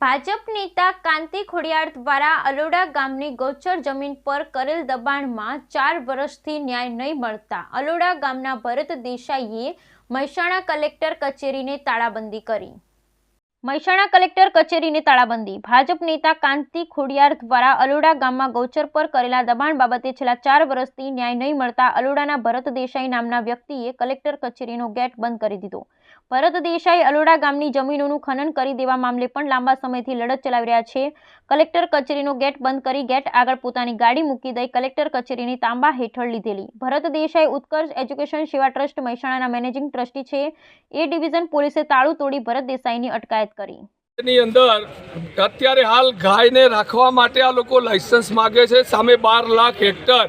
ભાજપ નેતા કાંતિ ખોડિયાર દ્વારા અલોડા ગામની ગૌચર જમીન પર કરેલ દબાણમાં ચાર વર્ષથી ન્યાય નહીં મળતા અલોડા ગામના ભરત દેસાઈએ મહેસાણા કલેક્ટર કચેરીને તાળાબંધી કરી. મહેસાણા કલેક્ટર કચેરીને તાળાબંધી. ભાજપ નેતા કાંતિ ખોડિયાર દ્વારા અલોડા ગામમાં ગૌચર પર કરેલા દબાણ બાબતે છેલ્લા ચાર વર્ષથી ન્યાય નહીં મળતા અલોડાના ભરત દેસાઈ નામના વ્યક્તિએ કલેક્ટર કચેરીનો ગેટ બંધ કરી દીધો. ભરત દેસાઈ અલોડા ગામની જમીનોનું ખનન કરી દેવા મામલે પણ લાંબા સમયથી લડત ચલાવી રહ્યા છે. કલેક્ટર કચેરીનો ગેટ બંધ કરી ગેટ આગળ પોતાની ગાડી મૂકી દઈ કલેક્ટર કચેરીની તાંબા હેઠળ લીધેલી. ભરત દેસાઈ ઉત્કર્ષ એજ્યુકેશન સેવા ટ્રસ્ટ મહેસાણાના મેનેજિંગ ટ્રસ્ટી છે. એ ડિવિઝન પોલીસે તાળું તોડી ભરત દેસાઈની અટકાયત કરી. ની અંદર અત્યારે હાલ ગાયને રાખવા માટે આ લોકો લાયસન્સ માગે છે. સામે બાર લાખ હેક્ટર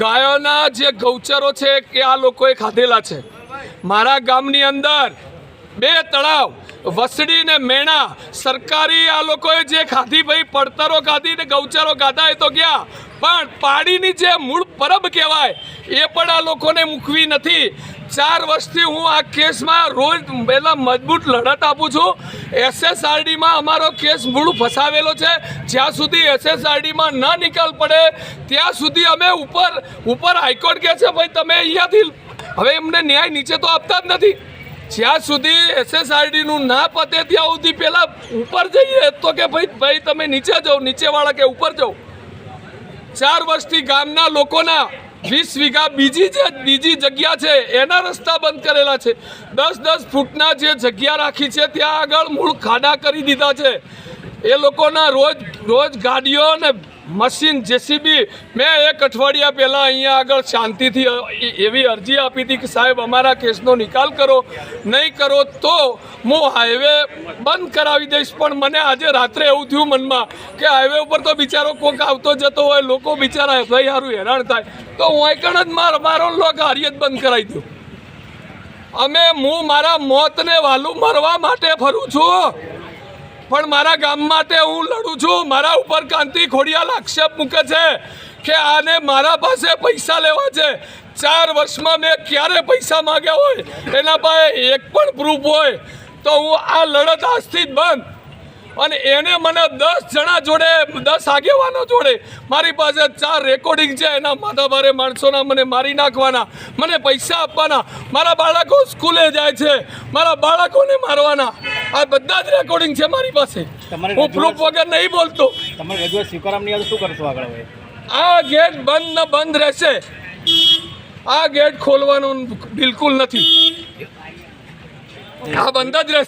ગાયોના જે ગૌચરો છે કે આ લોકોએ ખાધેલા છે. મારા ગામની અંદર બે તળાવ, વસડી ને મેણા, સરકારી આ લોકોએ જે ખાધી ભાઈ, પડતરો ખાધી ને ગૌચરો ખાધા એ તો ગયા. પણ પાણીની જે મૂળ પરબ કહેવાય, એ પણ આ લોકોને મૂકવી નથી. ચાર વર્ષથી હું આ કેસમાં રોજ પહેલાં મજબૂત લડત આપું છું. એસએસઆરડીમાં અમારો કેસ મૂળ ફસાવેલો છે. જ્યાં સુધી એસએસઆરડીમાં ન નિકાલ પડે, ત્યાં સુધી અમે ઉપર ઉપર હાઈકોર્ટ કહે છે, ભાઈ, તમે અહીંયાથી હવે એમને ન્યાય નીચે તો આપતા જ નથી. જ્યાં સુધી એસએસઆરડીનું ના પતે ત્યાં સુધી પહેલાં ઉપર જઈએ તો કે ભાઈ ભાઈ તમે નીચે જાઓ, નીચેવાળા કે ઉપર જાઓ. ચાર વર્ષથી ગામના લોકોના વીસ વીઘા બીજી જે, બીજી જગ્યા છે, એના રસ્તા બંધ કરેલા છે. દસ દસ ફૂટના જે જગ્યા રાખી છે, ત્યાં આગળ મૂળ ખાડા કરી દીધા છે. એ લોકોના રોજ રોજ ગાડીઓ અને મશીન જેસીબી. મેં એક અઠવાડિયા પહેલાં અહીંયા આગળ શાંતિથી એવી અરજી આપી હતી કે સાહેબ, અમારા કેસનો નિકાલ કરો. નહીં કરો તો હું હાઈવે બંધ કરાવી દઈશ. પણ મને આજે રાત્રે એવું થયું મનમાં કે હાઈવે ઉપર તો બિચારો કોક આવતો જતો હોય, લોકો બિચારા ભાઈ સારું હેરાન થાય. તો હું એકણ જ મારો મારો લોક હારિયત બંધ કરાવી દઉં. અમે, હું મારા મોતને વાલું મરવા માટે ફરું છું. પણ મારા ગામ માટે હું લડું છું. મારા ઉપર કાંતિ ખોડિયાલ આક્ષેપ મૂકે છે કે આને મારા પાસે પૈસા લેવા છે. ચાર વર્ષમાં મેં ક્યારે પૈસા માગ્યા હોય? એના પાસે એક પણ પ્રૂફ હોય તો હું આ લડત આજથી જ બંધ. અને એને મને દસ જણા જોડે, દસ આગેવાનો જોડે મારી પાસે ચાર રેકોર્ડિંગ છે. એના માથા ભારે માણસોના મને મારી નાખવાના, મને પૈસા આપવાના. મારા બાળકો સ્કૂલે જાય છે. મારા બાળકોને મારવાના. આ બધા જ રેકોર્ડિંગ છે મારી પાસે. હું પ્રૂફ વગર નહીં બોલતો. તમારે રજૂઆત સ્વીકારવા નહીં શું કરશો આગળ હવે? આ ગેટ બંધ ને બંધ રહેશે. આ ગેટ ખોલવાનું બિલકુલ નથી. આ બંધ જ રહેશે.